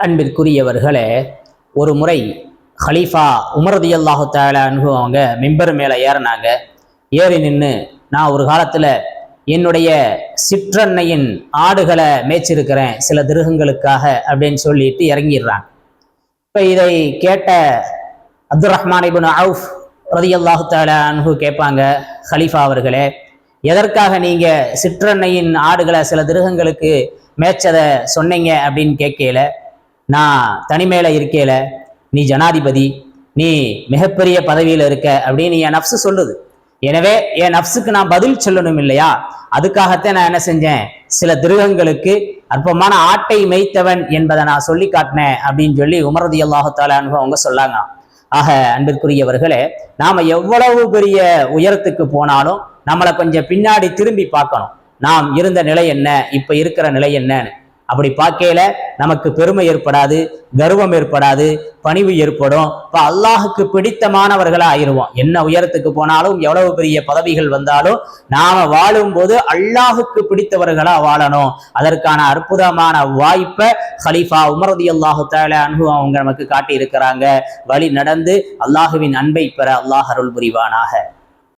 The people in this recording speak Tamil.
அன்பிற்குரியவர்களே ஒரு முறை ஹலீஃபா உமரதி அல்லாஹு தாலான்னு அவங்க மிம்பர் மேலே ஏறினாங்க. ஏறி நின்று நான் ஒரு காலத்தில் என்னுடைய சிற்றன்னையின் ஆடுகளை மேய்ச்சிருக்கிறேன் சில திருகங்களுக்காக அப்படின்னு சொல்லிட்டு இறங்கிடுறாங்க. இப்போ இதை கேட்ட அப்துல் ரஹ்மான் இபின் அவுஃப் ரதி அல்லாஹு தாலான்னு கேட்பாங்க ஹலீஃபா அவர்களே எதற்காக நீங்கள் சிற்றன்னையின் ஆடுகளை சில திருகங்களுக்கு மேய்ச்சதை சொன்னீங்க? அப்படின்னு கேட்கல நான் தனிமையில இருக்கேல நீ ஜனாதிபதி நீ மிகப்பெரிய பதவியில் இருக்க அப்படின்னு என் நப்சு சொல்லுது. எனவே என் நப்சுக்கு நான் பதில் சொல்லணும் இல்லையா? அதுக்காகத்தான் நான் என்ன செஞ்சேன்? சில திருகங்களுக்கு அற்பமான ஆட்டை மேய்த்தவன் என்பதை நான் சொல்லி காட்டினேன் அப்படின்னு சொல்லி உமரதி அல்லாஹாலு அவங்க சொல்லாங்க ஆக அன்பிற்குரியவர்களே நாம எவ்வளவு பெரிய உயரத்துக்கு போனாலும் நம்மளை கொஞ்சம் பின்னாடி திரும்பி பார்க்கணும். நாம் இருந்த நிலை என்ன? இப்ப இருக்கிற நிலை என்னன்னு. அப்படி பார்க்கையில நமக்கு பெருமை ஏற்படாது கர்வம் ஏற்படாது பணிவு ஏற்படும். இப்ப அல்லாஹுக்கு பிடித்தமானவர்களா ஆயிருவோம். என்ன உயரத்துக்கு போனாலும் எவ்வளவு பெரிய பதவிகள் வந்தாலும் நாம வாழும்போது அல்லாஹுக்கு பிடித்தவர்களா வாழணும். அதற்கான அற்புதமான வாய்ப்பை ஹலீஃபா உமரதி அல்லாஹு தால அன்பு அவங்க நமக்கு காட்டி இருக்கிறாங்க வழி நடந்து அல்லாஹுவின் அன்பை பெற அல்லாஹ் அருள் புரிவானாக.